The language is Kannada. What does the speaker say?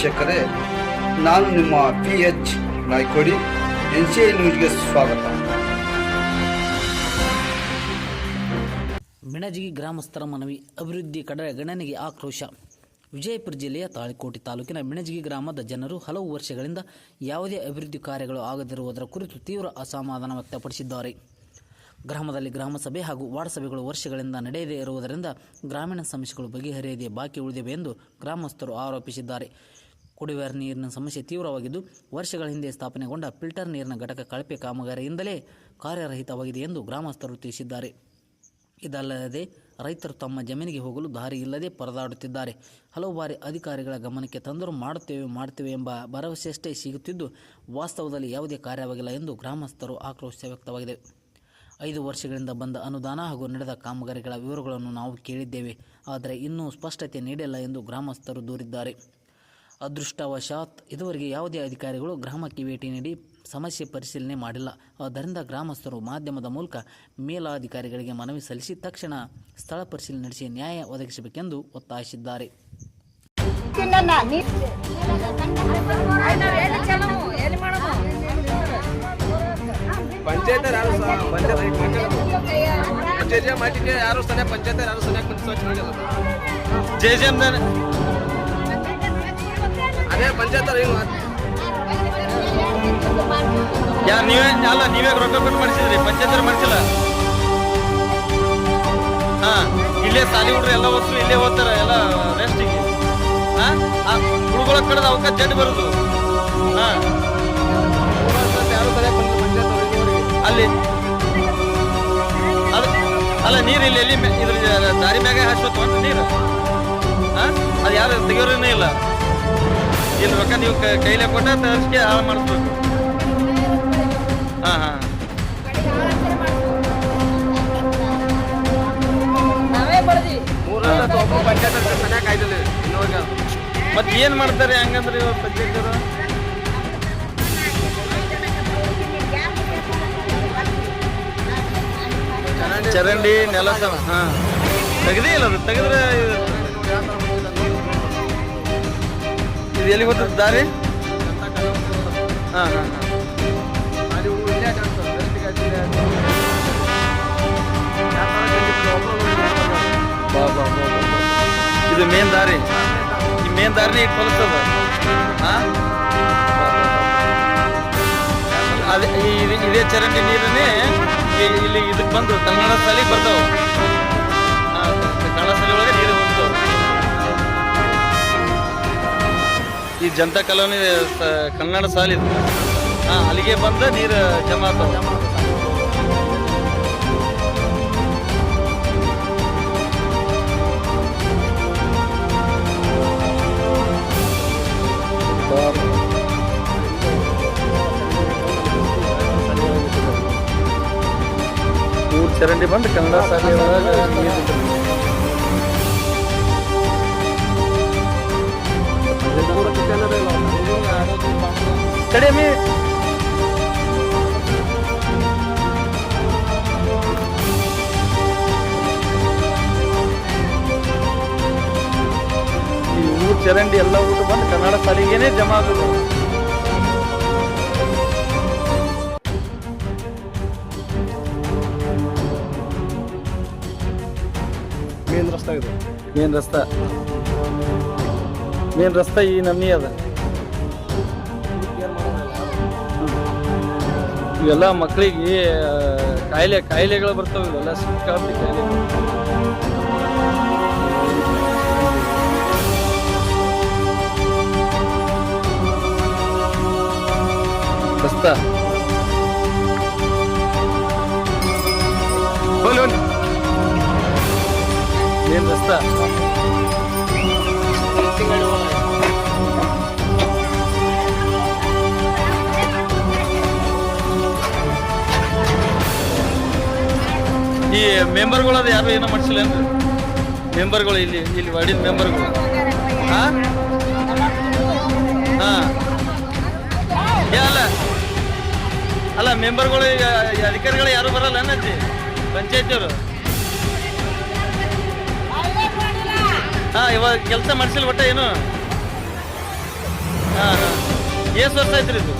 ವೀಕ್ಷಕರೇ, ನಾನು ನಿಮ್ಮ P H Naykodi, N C I ನ್ಯೂಸ್ಗೆ ಸ್ವಾಗತ. ಮಿಣಜಿಗಿ ಗ್ರಾಮಸ್ಥರ ಮನವಿ, ಅಭಿವೃದ್ಧಿ ಕಡೆ ಗಣನೆಗೆ ಆಕ್ರೋಶ. ವಿಜಯಪುರ ಜಿಲ್ಲೆಯ ತಾಳಿಕೋಟೆ ತಾಲೂಕಿನ ಮಿಣಜಿಗಿ ಗ್ರಾಮದ ಜನರು ಹಲವು ವರ್ಷಗಳಿಂದ ಯಾವುದೇ ಅಭಿವೃದ್ಧಿ ಕಾರ್ಯಗಳು ಆಗದಿರುವುದರ ಕುರಿತು ತೀವ್ರ ಅಸಮಾಧಾನ ವ್ಯಕ್ತಪಡಿಸಿದ್ದಾರೆ. ಗ್ರಾಮದಲ್ಲಿ ಗ್ರಾಮಸಭೆ ಹಾಗೂ ವಾರ್ಡ್ ಸಭೆಗಳು ವರ್ಷಗಳಿಂದ ನಡೆಯದೇ ಇರುವುದರಿಂದ ಗ್ರಾಮೀಣ ಸಮಸ್ಯೆಗಳು ಬಗೆಹರಿಯದೇ ಬಾಕಿ ಉಳಿದಿವೆ ಎಂದು ಗ್ರಾಮಸ್ಥರು ಆರೋಪಿಸಿದ್ದಾರೆ. ಕುಡಿಯುವ ನೀರಿನ ಸಮಸ್ಯೆ ತೀವ್ರವಾಗಿದ್ದು, ವರ್ಷಗಳ ಹಿಂದೆ ಸ್ಥಾಪನೆಗೊಂಡ ಫಿಲ್ಟರ್ ನೀರಿನ ಘಟಕ ಕಳಪೆ ಕಾಮಗಾರಿಯಿಂದಲೇ ಕಾರ್ಯರಹಿತವಾಗಿದೆ ಎಂದು ಗ್ರಾಮಸ್ಥರು ತಿಳಿಸಿದ್ದಾರೆ. ಇದಲ್ಲದೆ, ರೈತರು ತಮ್ಮ ಜಮೀನಿಗೆ ಹೋಗಲು ದಾರಿ ಇಲ್ಲದೆ ಪರದಾಡುತ್ತಿದ್ದಾರೆ. ಹಲವು ಬಾರಿ ಅಧಿಕಾರಿಗಳ ಗಮನಕ್ಕೆ ತಂದರೂ ಮಾಡುತ್ತೇವೆ ಮಾಡುತ್ತೇವೆ ಎಂಬ ಭರವಸೆಯಷ್ಟೇ ಸಿಗುತ್ತಿದ್ದು, ವಾಸ್ತವದಲ್ಲಿ ಯಾವುದೇ ಕಾರ್ಯವಾಗಿಲ್ಲ ಎಂದು ಗ್ರಾಮಸ್ಥರು ಆಕ್ರೋಶ ವ್ಯಕ್ತವಾಗಿದೆ. ಐದು ವರ್ಷಗಳಿಂದ ಬಂದ ಅನುದಾನ ಹಾಗೂ ನಡೆದ ಕಾಮಗಾರಿಗಳ ವಿವರಗಳನ್ನು ನಾವು ಕೇಳಿದ್ದೇವೆ, ಆದರೆ ಇನ್ನೂ ಸ್ಪಷ್ಟತೆ ನೀಡಿಲ್ಲ ಎಂದು ಗ್ರಾಮಸ್ಥರು ದೂರಿದ್ದಾರೆ. ಅದೃಷ್ಟವಶಾತ್ ಇದುವರೆಗೆ ಯಾವುದೇ ಅಧಿಕಾರಿಗಳು ಗ್ರಾಮಕ್ಕೆ ಭೇಟಿ ನೀಡಿ ಸಮಸ್ಯೆ ಪರಿಶೀಲನೆ ಮಾಡಿಲ್ಲ ಆದ್ದರಿಂದ ಗ್ರಾಮಸ್ಥರು ಮಾಧ್ಯಮದ ಮೂಲಕ ಮೇಲಾಧಿಕಾರಿಗಳಿಗೆ ಮನವಿ ಸಲ್ಲಿಸಿ ತಕ್ಷಣ ಸ್ಥಳ ಪರಿಶೀಲನೆ ನಡೆಸಿ ನ್ಯಾಯ ಒದಗಿಸಬೇಕೆಂದು ಒತ್ತಾಯಿಸಿದ್ದಾರೆ ಯಾರು ಯಾರು ಏನು ಯಾರು ನೀವೇ? ಅಲ್ಲ, ನೀವೇ ರೊಕ್ಕ ಕೊಟ್ಟು ಮಾಡಿಸಿದ್ರಿ ಪಂಚಾಯತ್ ಮಾಡಿಸಿಲ್ಲ ಹಾ, ಇಲ್ಲೇ ಸಾಲಿ ಹುಡ್ರಿ ಎಲ್ಲ ವಸ್ತು ಇಲ್ಲೇ ಓದ್ತಾರ ಎಲ್ಲ ರೆಸ್ಟಿಗೆ ಹಾ ಹುಡುಗಳ ಕಡೆದ ಅವಕಾಶ ಜಡ್ ಬರುದು. ಹಾ. ಅಲ್ಲಿ. ಅಲ್ಲ, ನೀರು ಇಲ್ಲಿ ಎಲ್ಲಿ ಇದ್ರ ದಾರಿ ಮ್ಯಾಗ ಹಾಸ್ಬೇಕು ನೀರು. ಹಾ, ಅದು ಯಾರು ತೆಗಿಯೋರೇನೇ ಇಲ್ಲ. ಇಲ್ಲಿ ರೊಕ್ಕ ನೀವು ಕೈಲೆ ಕೊಟ್ಟ ತರಿಸ್ಕೆ ಹಾಳು ಮಾಡಿಸ್ಬೇಕು. ಹಾ ಹಾ. ಮತ್ತೆ ಏನ್ ಮಾಡ್ತಾರೆ ಹಂಗಂದ್ರೆ ಇವಾಗ ಪಂಚಾಯತರು ಚರಂಡಿ ನೆಲಸ ಹಾ. ತೆಗ್ದೇ ಇಲ್ಲ ಅದು ತೆಗೆದ್ರೆ ಎಲ್ಲಿ ಗೊತ್ತದ ದಾರಿ? ಹಾ ಹಾ. ಇದು ಮೇನ್ ದಾರಿ. ಈ ಮೇನ್ ದಾರಿನೇ ಈಗ ಕೊಲಸ್ತದ ಹಾಂ? ಅದೇ ಇದು- ಇದೇ ಚರಂಡಿ ನೀರನ್ನೇ ಇಲ್ಲಿ ಇದಕ್ಕೆ ಬಂದು ಕನ್ನಡ ಸಾಲಿಗೆ ಬರ್ತಾವ. ಈ ಜನತಾ ಕಾಲೋನಿ ಕನ್ನಡ ಸಾಲಿ ಹಾಂ ಅಲ್ಲಿಗೆ ಬಂದ ನೀರು ಜಮಾ ಆಗ್ತಾವ ಚರಂಡಿ ಬಂದು ಕನ್ನಡ ಸಾಲಿ ಒಳಗೆ ನೀರು ಕಡಿಮೆ. ಈ ಊರು ಚರಂಡಿ ಎಲ್ಲ ಊಟ ಬಂದು ಕನ್ನಡ ಶಾಲೆಗೇನೆ ಜಮಾ ಆಗೋದು ಮೇನ್ ರಸ್ತೆ ಇದು. ಮೇನ್ ರಸ್ತಾ. ಮೇನ್ ರಸ್ತಾ ಈ ನಮ್ನಿ ಅದ. ಇವೆಲ್ಲ ಮಕ್ಕಳಿಗೆ ಕಾಯಿಲೆ ಕಾಯಿಲೆಗಳು ಬರ್ತವೆ ಇವೆಲ್ಲ ಸಿಕ್ಕಾಪಿ ಕಾಯಿಲೆ ರಸ್ತಾ ಏನು ರಸ್ತಾ ಈ ಮೆಂಬರ್ಗಳು ಅದು ಯಾರು ಏನೋ ಮಾಡಿಸಿಲ್ಲ ಅಂದ್ರೆ? ಮೆಂಬರ್ಗಳು ಇಲ್ಲಿ ಇಲ್ಲಿ ವಾರ್ಡಿನ ಮೆಂಬರ್ಗಳು. ಹಾಂ. ಹಾಂ ಅಲ್ಲ. ಅಲ್ಲ, ಮೆಂಬರ್ಗಳು ಈಗ ಅಧಿಕಾರಿಗಳು ಯಾರು ಬರಲ್ಲ ಏನಂತಿ ಪಂಚಾಯತಿಯವರು. ಹಾ, ಇವಾಗ ಕೆಲಸ ಮಾಡಿಸಿಲ್ಲ ಬಟ್ಟ ಏನು? ಹಾಂ ಹಾಂ. ಎಷ್ಟು ವರ್ಷ ಆಯ್ತು ರೀ ಇದು?